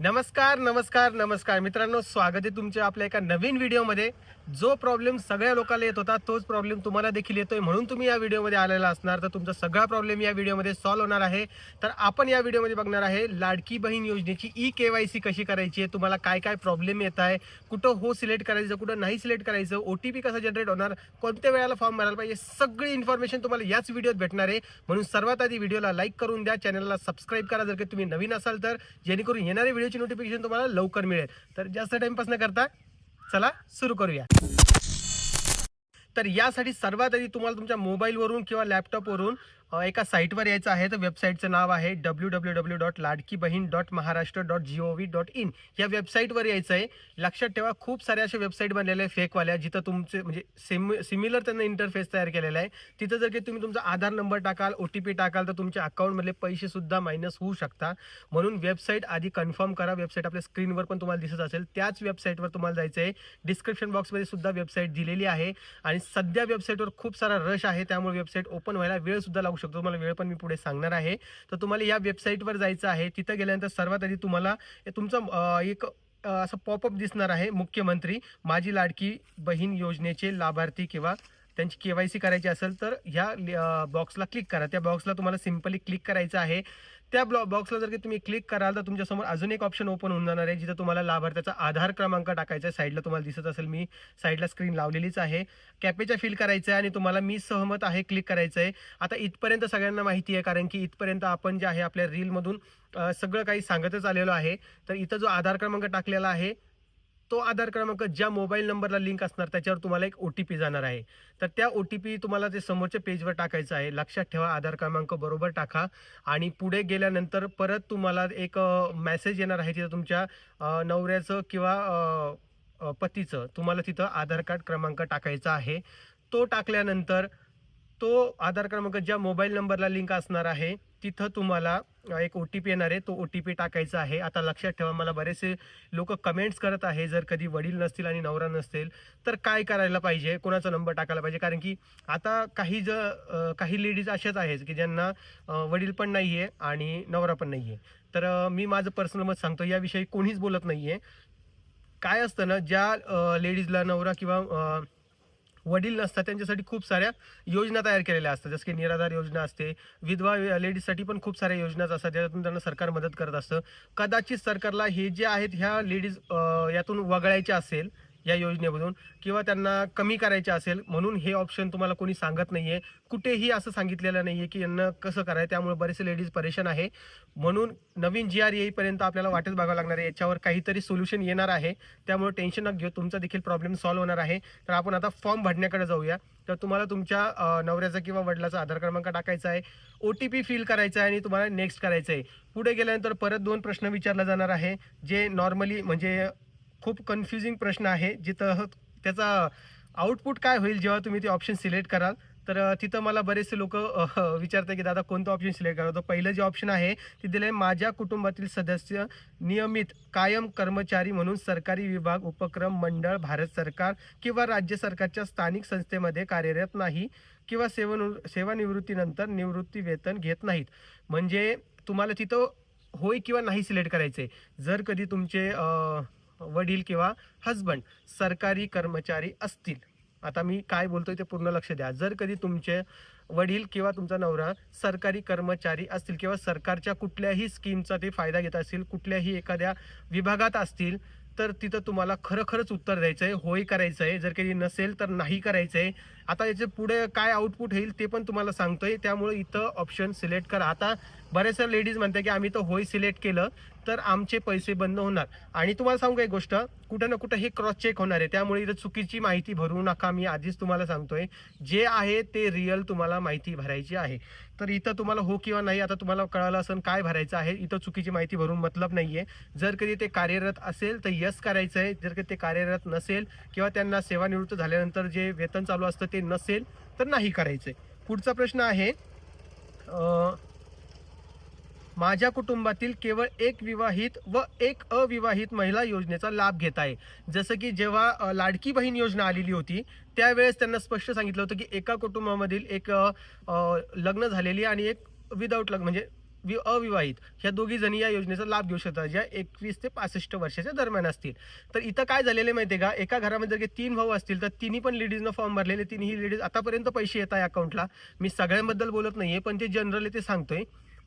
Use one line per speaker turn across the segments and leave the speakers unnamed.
नमस्कार नमस्कार नमस्कार. मित्रांनो स्वागत आहे तुमच्या आपल्या एका नवीन व्हिडिओमध्ये. जो प्रॉब्लेम सगळ्या लोकांना येत होता तोच प्रॉब्लेम तुम्हाला देखील येतोय. म्हणून तुम्ही या व्हिडिओमध्ये आलेला असणार. तर तुमचा सगळा प्रॉब्लेम या व्हिडिओमध्ये सॉल्व्ह होणार आहे. तर आपण या व्हिडिओमध्ये बघणार आहे लाडकी बहीण योजनेची ई के वाय सी कशी करायची आहे? तुम्हाला काय काय प्रॉब्लेम येत आहे? कुठं हो सिलेक्ट करायचं कुठं नाही सिलेक्ट करायचं? ओ टी पी कसं जनरेट होणार? कोणत्या वेळेला फॉर्म भरायला पाहिजे? सगळी इन्फॉर्मेशन तुम्हाला याच व्हिडिओत भेटणार आहे. म्हणून सर्वात आधी व्हिडिओला लाईक करून द्या. चॅनलला सबस्क्राईब करा. जर की तुम्ही नवीन असाल तर जेणेकरून येणाऱ्या व्हिडिओची नोटिफिकेशन तुम्हाला लवकर मिळेल. तर जास्त टाइमपास न करता चला सुरू करूया. तर यासाठी सर्वात आधी तुम्हाला तुमच्या मोबाईलवरून किंवा लॅपटॉपवरून एका साईटवर यायचं आहे. तर वेबसाईटचं नाव आहे W W W dot Ladki Bahin dot Maharashtra dot G O V dot in या वेबसाईटवर यायचं आहे. लक्षात ठेवा खूप साऱ्या अशा वेबसाईट बनलेल्या आहे फेकवाल्या जिथं तुमचे म्हणजे सिम सिमिलर त्यांना इंटरफेस तयार केलेला आहे. तिथं जर की तुम्ही तुमचा आधार नंबर टाकाल ओ टी पी टाकाल तर तुमच्या अकाउंटमधले पैसेसुद्धा मायनस होऊ शकता. म्हणून वेबसाईट आधी कन्फर्म करा. वेबसाईट आपल्या स्क्रीनवर पण तुम्हाला दिसत असेल. त्याच वेबसाईटवर तुम्हाला जायचं आहे. डिस्क्रिप्शन बॉक्समध्ये सुद्धा वेबसाईट दिलेली आहे. आणि सध्या वेबसाईटवर खूप सारा रश आहे. त्यामुळे वेबसाईट ओपन व्हायला वेळसुद्धा लागू शकतो. तुम्हाला वेळ पण मी पुढे सांगणार आहे. तर तुम्हाला या वेबसाईटवर जायचं आहे. तिथं गेल्यानंतर सर्वात आधी तुम्हाला तुमचं एक असं पॉपअप दिसणार आहे मुख्यमंत्री माझी लाडकी बहीण योजनेचे लाभार्थी किंवा त्यांची के वाय सी करायची असेल तर ह्या बॉक्सला क्लिक करा. त्या बॉक्सला तुम्हाला सिम्पली क्लिक करायचं आहे. त्या ब्लॉ बॉक्सला जर की तुम्ही क्लिक कराल तर तुमच्यासमोर अजून एक ऑप्शन ओपन होऊन जाणार आहे जिथं तुम्हाला लाभार्थ्याचा आधार क्रमांक टाकायचा आहे. साईडला तुम्हाला दिसत असेल मी साईडला स्क्रीन लावलेलीच आहे. कॅपेच्या फिल करायचं आहे आणि तुम्हाला मी सहमत आहे क्लिक करायचं आहे. आता इथपर्यंत सगळ्यांना माहिती आहे कारण की इथपर्यंत आपण जे आहे आपल्या रीलमधून सगळं काही सांगतच आलेलो आहे. तर इथं जो आधार क्रमांक टाकलेला आहे तो आधार क्रमांक ज्या मोबाईल नंबरला लिंक असणार त्याच्यावर तुम्हाला एक ओ टी पी जाणार आहे. तर त्या ओ टी पी तुम्हाला ते समोरच्या पेजवर टाकायचं आहे. लक्षात ठेवा आधार क्रमांक बरोबर टाका. आणि पुढे गेल्यानंतर परत तुम्हाला एक मेसेज येणार आहे तिथं तुमच्या नवऱ्याचं किंवा पतीचं. तुम्हाला तिथं आधार कार्ड क्रमांक टाकायचा आहे. तो टाकल्यानंतर तो आधार क्रमांक ज्या मोबाईल नंबरला लिंक असणार आहे तिथं तुम्हाला एक ओ टी पी येणार आहे. तो ओ टी पी टाकायचा आहे. आता लक्षात ठेवा मला बरेचसे लोक कमेंट्स करत आहे जर कधी वडील नसतील आणि नवरा नसतील तर काय करायला पाहिजे? कोणाचा नंबर टाकायला पाहिजे? कारण की आता काही ज काही लेडीज अशाच आहेत की ज्यांना वडील पण नाही आहे आणि नवरा पण नाही आहे तर मी माझं पर्सनल मत सांगतो याविषयी कोणीच बोलत नाही आहे काय असतं ना ज्या लेडीजला नवरा किंवा वडील नसतात त्यांच्यासाठी खूप साऱ्या योजना तयार केलेल्या असतात. जसं की निराधार योजना असते विधवा लेडीजसाठी पण खूप साऱ्या योजनाच असतात ज्यातून त्यांना सरकार मदत करत असतं. कदाचित सरकारला हे जे आहेत ह्या लेडीज यातून वगळायच्या असेल या योजनेमधून किंवा त्यांना कमी करायचे असेल म्हणून हे ऑप्शन तुम्हाला कोणी सांगत नाही आहे कुठेही असं सांगितलेलं नाही आहे की यांना कसं करायचं त्यामुळे बरेचसे लेडीज परेशान आहे. म्हणून नवीन जी आर येईपर्यंत आपल्याला वाटच बघावं लागणार आहे. याच्यावर काहीतरी सोल्युशन येणार आहे. त्यामुळे टेन्शन न घेऊ. तुमचा देखील प्रॉब्लेम सॉल्व्ह होणार आहे. तर आपण आता फॉर्म भरण्याकडे जाऊया. तर तुम्हाला तुमच्या नवऱ्याचा किंवा वडिलाचा आधार क्रमांक टाकायचा आहे. ओ टी पी फिल करायचा आहे आणि तुम्हाला नेक्स्ट करायचं आहे पुढे गेल्यानंतर परत दोन प्रश्न विचारला जाणार आहे. जे नॉर्मली म्हणजे खूप कन्फ्युजिंग प्रश्न आहे. जिथं त्याचा आउटपुट काय होईल जेव्हा तुम्ही ते ऑप्शन सिलेक्ट कराल? तर तिथं मला बरेचसे लोक विचारतात की दादा कोणतं ऑप्शन सिलेक्ट करा तर पहिलं जे ऑप्शन आहे ते दिलं आहे माझ्या कुटुंबातील सदस्य नियमित कायम कर्मचारी म्हणून सरकारी विभाग उपक्रम मंडळ भारत सरकार किंवा राज्य सरकारच्या स्थानिक संस्थेमध्ये कार्यरत नाही किंवा सेवन सेवानिवृत्तीनंतर निवृत्ती वेतन घेत नाहीत. म्हणजे तुम्हाला तिथं होय किंवा नाही सिलेक्ट करायचे जर कधी तुमचे वडील किंवा हजबंड सरकारी कर्मचारी असतील. आता मी काय बोलतोय ते पूर्ण लक्ष द्या. जर कधी तुमचे वडील किंवा तुमचा नवरा सरकारी कर्मचारी असतील किंवा सरकारच्या कुठल्याही स्कीमचा ते फायदा घेत असतील कुठल्याही एखाद्या विभागात असतील तर तिथं तुम्हाला खरंखरंच उत्तर द्यायचं आहे होय करायचं आहे जर कधी नसेल तर नाही करायचं आहे आता याचे पुढे काय आउटपुट होईल ते पण तुम्हाला सांगतोय. त्यामुळे इथं ऑप्शन सिलेक्ट करा. आता बऱ्याचशा लेडीज म्हणतात की आम्ही तो होय सिलेक्ट केलं तर आमचे पैसे बंद होणार. आणि तुम्हाला सांगू एक गोष्ट? कुठं ना कुठं हे क्रॉस चेक होणार आहे. त्यामुळे इथं चुकीची माहिती भरू नका. मी आधीच तुम्हाला सांगतोय जे आहे ते रिअल तुम्हाला माहिती भरायची आहे. तर इथं तुम्हाला हो किंवा नाही आता तुम्हाला कळालं असेल काय भरायचं आहे इथं चुकीची माहिती भरून मतलब नाही आहे जर कधी ते कार्यरत असेल तर यस करायचं आहे. जर कधी ते कार्यरत नसेल किंवा त्यांना सेवानिवृत्त झाल्यानंतर जे वेतन चालू असतं ते नसेल तर नाही करायचं आहे पुढचा प्रश्न आहे माझ्या कुटुंबातील केवळ एक विवाहित व एक अविवाहित महिला योजनेचा लाभ घेत आहे. जसं की जेव्हा लाडकी बहीण योजना आलेली होती त्यावेळेस त्यांना स्पष्ट सांगितलं होतं की एका कुटुंबामधील एक लग्न झालेली आणि एक विदाऊट लग्न म्हणजे वि- अविवाहित ह्या दोघी जणी या योजनेचा लाभ घेऊ शकतात ज्या एकवीस ते पासष्ट वर्षाच्या दरम्यान असतील. तर इथं काय झालेलं आहे का? एका घरामध्ये जर तीन भाऊ असतील तर तिन्ही पण लेडीजनं फॉर्म भरलेले तिन्ही लेडीज आतापर्यंत पैसे येत आहे अकाउंटला मी सगळ्यांबद्दल बोलत नाही आहे पण ते जनरली ते सांगतोय.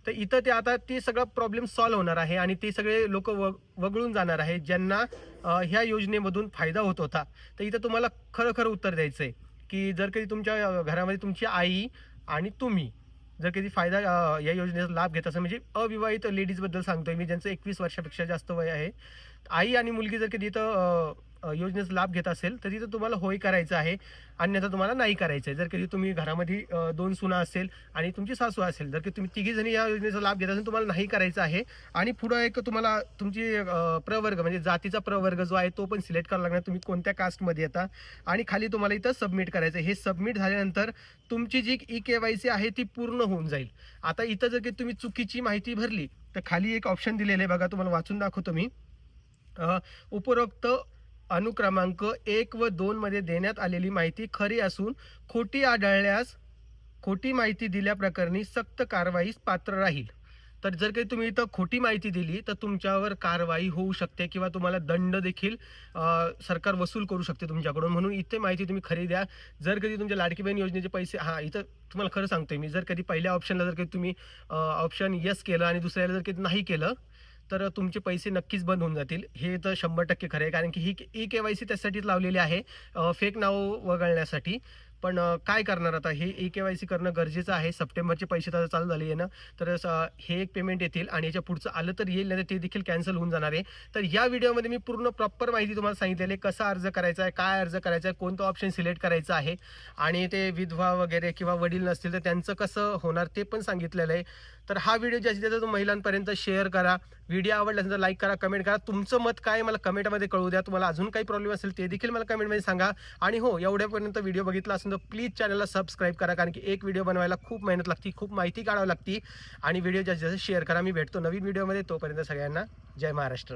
तर इथं ते आता ते सगळं प्रॉब्लेम सॉल्व्ह होणार आहे आणि ते सगळे लोक वगळून जाणार आहे ज्यांना ह्या योजनेमधून फायदा होत होता. तर इथं तुम्हाला खरं खरं उत्तर द्यायचं आहे की जर कधी तुमच्या घरामध्ये तुमची आई आणि तुम्ही जर कधी फायदा या योजनेचा लाभ घेत असेल म्हणजे अविवाहित लेडीजबद्दल सांगतोय मी ज्यांचं एकवीस वर्षापेक्षा जास्त वय आहे. आई आणि मुलगी जर कधी इथं योजनेचा लाभ घेत असेल तर तिथं तुम्हाला होय करायचं आहे. अन्यथा तुम्हाला नाही करायचं आहे. जर कधी तुम्ही घरामध्ये दोन सुना असेल आणि तुमची सासू असेल जर की तुम्ही तिघी जणी या योजनेचा लाभ घेत असेल तुम्हाला नाही करायचं आहे. आणि पुढं एक तुम्हाला तुमची प्रवर्ग म्हणजे जातीचा प्रवर्ग जो आहे तो पण सिलेक्ट करावा लागणार. तुम्ही कोणत्या कास्टमध्ये येता? आणि खाली तुम्हाला इथं सबमिट करायचं आहे. हे सबमिट झाल्यानंतर तुमची जी ई के वाय सी आहे ती पूर्ण होऊन जाईल. आता इथं जर की तुम्ही चुकीची माहिती भरली तर खाली एक ऑप्शन दिलेलं आहे. बघा तुम्हाला वाचून दाखवतो मी. उपरोक्त अनुक्रमांक एक व दोन मध्ये देण्यात आलेली माहिती खरी असून खोटी आढळल्यास खोटी माहिती दिल्याप्रकरणी सक्त कारवाईस पात्र राहील. तर जर काही तुम्ही इथं खोटी माहिती दिली तर तुमच्यावर कारवाई होऊ शकते किंवा तुम्हाला दंड देखील सरकार वसूल करू शकते तुमच्याकडून. म्हणून इथे माहिती तुम्ही खरी द्या. जर कधी तुमच्या लाडकी बहीण योजनेचे पैसे हां इथं तुम्हाला खरं सांगतोय मी. जर कधी पहिल्या ऑप्शनला जर कधी तुम्ही ऑप्शन येस केलं आणि दुसऱ्याला जर कधी नाही केलं तर तुमचे पैसे नक्कीच बंद होऊन जातील. हे तर शंभर टक्के खरं आहे. कारण की ही ई के वाय सी त्यासाठीच लावलेली आहे फेक नाव वगळण्यासाठी. पण काय करणार आता? हे ई के वाय सी करणं गरजेचं आहे. सप्टेंबरचे पैसे तर चालू झाले आहे ना. तर हे एक पेमेंट येतील आणि याच्या पुढचं आलं तर येईल नाही तर ते देखील कॅन्सल होऊन जाणार आहे. तर या व्हिडिओमध्ये मी पूर्ण प्रॉपर माहिती तुम्हाला सांगितलेली आहे. कसा अर्ज करायचा आहे काय अर्ज करायचा आहे कोणतं ऑप्शन सिलेक्ट करायचं आहे आणि ते विधवा वगैरे किंवा वडील नसतील तर त्यांचं कसं होणार ते पण सांगितलेलं आहे. तर हा व्हिडिओ जास्तीत जास्त महिलांपर्यंत शेअर करा. व्हिडिओ आवडला असेल तर लाईक करा कमेंट करा. तुमचं मत काय मला कमेंटमध्ये कळू द्या. तुम्हाला अजून काही प्रॉब्लेम असेल ते देखील मला कमेंटमध्ये सांगा. आणि हो एवढ्यापर्यंत व्हिडिओ बघितला असेल तर प्लीज चॅनलला सबस्क्राईब करा. कारण की एक व्हिडिओ बनवायला खूप मेहनत लागते खूप माहिती काढावी लागते. आणि व्हिडिओ जास्तीत जास्त शेअर करा. मी भेटतो नवीन व्हिडिओमध्ये तोपर्यंत सगळ्यांना जय महाराष्ट्र.